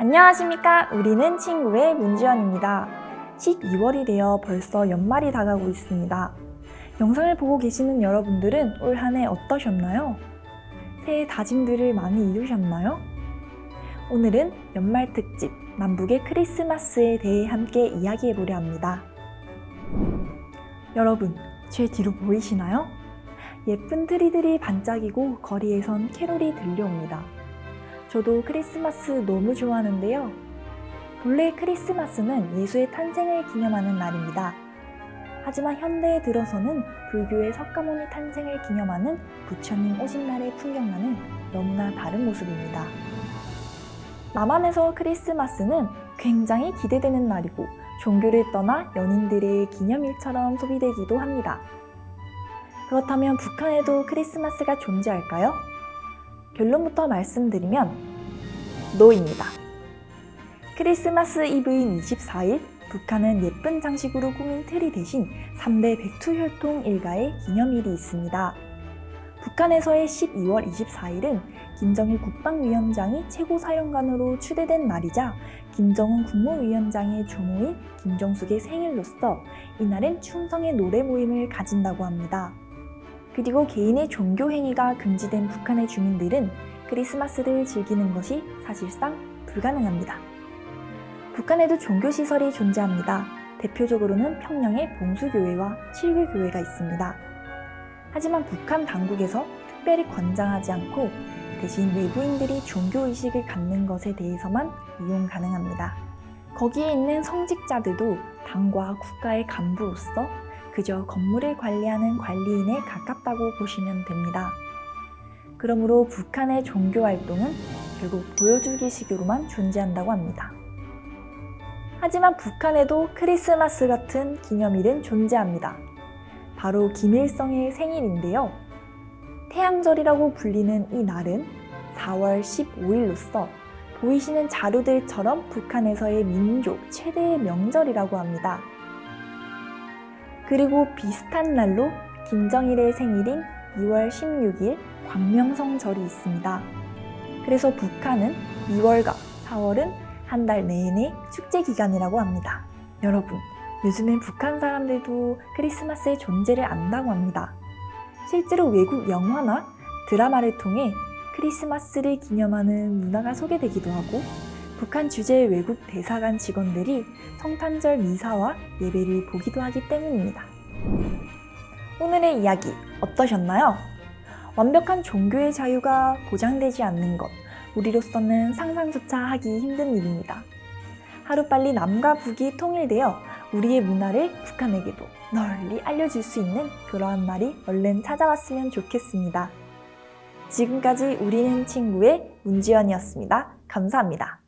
안녕하십니까. 우리는 친구의 문지연입니다. 12월이 되어 벌써 연말이 다가오고 있습니다. 영상을 보고 계시는 여러분들은 올 한 해 어떠셨나요? 새해 다짐들을 많이 이루셨나요? 오늘은 연말 특집 남북의 크리스마스에 대해 함께 이야기해 보려 합니다. 여러분, 제 뒤로 보이시나요? 예쁜 트리들이 반짝이고 거리에선 캐롤이 들려옵니다. 저도 크리스마스 너무 좋아하는데요. 본래 크리스마스는 예수의 탄생을 기념하는 날입니다. 하지만 현대에 들어서는 불교의 석가모니 탄생을 기념하는 부처님 오신 날의 풍경과는 너무나 다른 모습입니다. 남한에서 크리스마스는 굉장히 기대되는 날이고 종교를 떠나 연인들의 기념일처럼 소비되기도 합니다. 그렇다면 북한에도 크리스마스가 존재할까요? 결론부터 말씀드리면 노입니다. 크리스마스 이브인 24일 북한은 예쁜 장식으로 꾸민 트리 대신 3대 백투혈통 일가의 기념일이 있습니다. 북한에서의 12월 24일은 김정일 국방위원장이 최고사령관으로 추대된 날이자 김정은 국무위원장의 조모인 김정숙의 생일로서 이날은 충성의 노래 모임을 가진다고 합니다. 그리고 개인의 종교 행위가 금지된 북한의 주민들은 크리스마스를 즐기는 것이 사실상 불가능합니다. 북한에도 종교시설이 존재합니다. 대표적으로는 평양의 봉수교회와 칠교교회가 있습니다. 하지만 북한 당국에서 특별히 권장하지 않고 대신 외부인들이 종교의식을 갖는 것에 대해서만 이용 가능합니다. 거기에 있는 성직자들도 당과 국가의 간부로서 그저 건물을 관리하는 관리인에 가깝다고 보시면 됩니다. 그러므로 북한의 종교 활동은 결국 보여주기식으로만 존재한다고 합니다. 하지만 북한에도 크리스마스 같은 기념일은 존재합니다. 바로 김일성의 생일인데요. 태양절이라고 불리는 이 날은 4월 15일로서 보이시는 자루들처럼 북한에서의 민족 최대의 명절이라고 합니다. 그리고 비슷한 날로 김정일의 생일인 2월 16일 광명성절이 있습니다. 그래서 북한은 2월과 4월은 한 달 내내 축제 기간이라고 합니다. 여러분, 요즘엔 북한 사람들도 크리스마스의 존재를 안다고 합니다. 실제로 외국 영화나 드라마를 통해 크리스마스를 기념하는 문화가 소개되기도 하고 북한 주재의 외국 대사관 직원들이 성탄절 미사와 예배를 보기도 하기 때문입니다. 오늘의 이야기 어떠셨나요? 완벽한 종교의 자유가 보장되지 않는 것, 우리로서는 상상조차 하기 힘든 일입니다. 하루빨리 남과 북이 통일되어 우리의 문화를 북한에게도 널리 알려줄 수 있는 그러한 날이 얼른 찾아왔으면 좋겠습니다. 지금까지 우리는 친구의 문지연이었습니다. 감사합니다.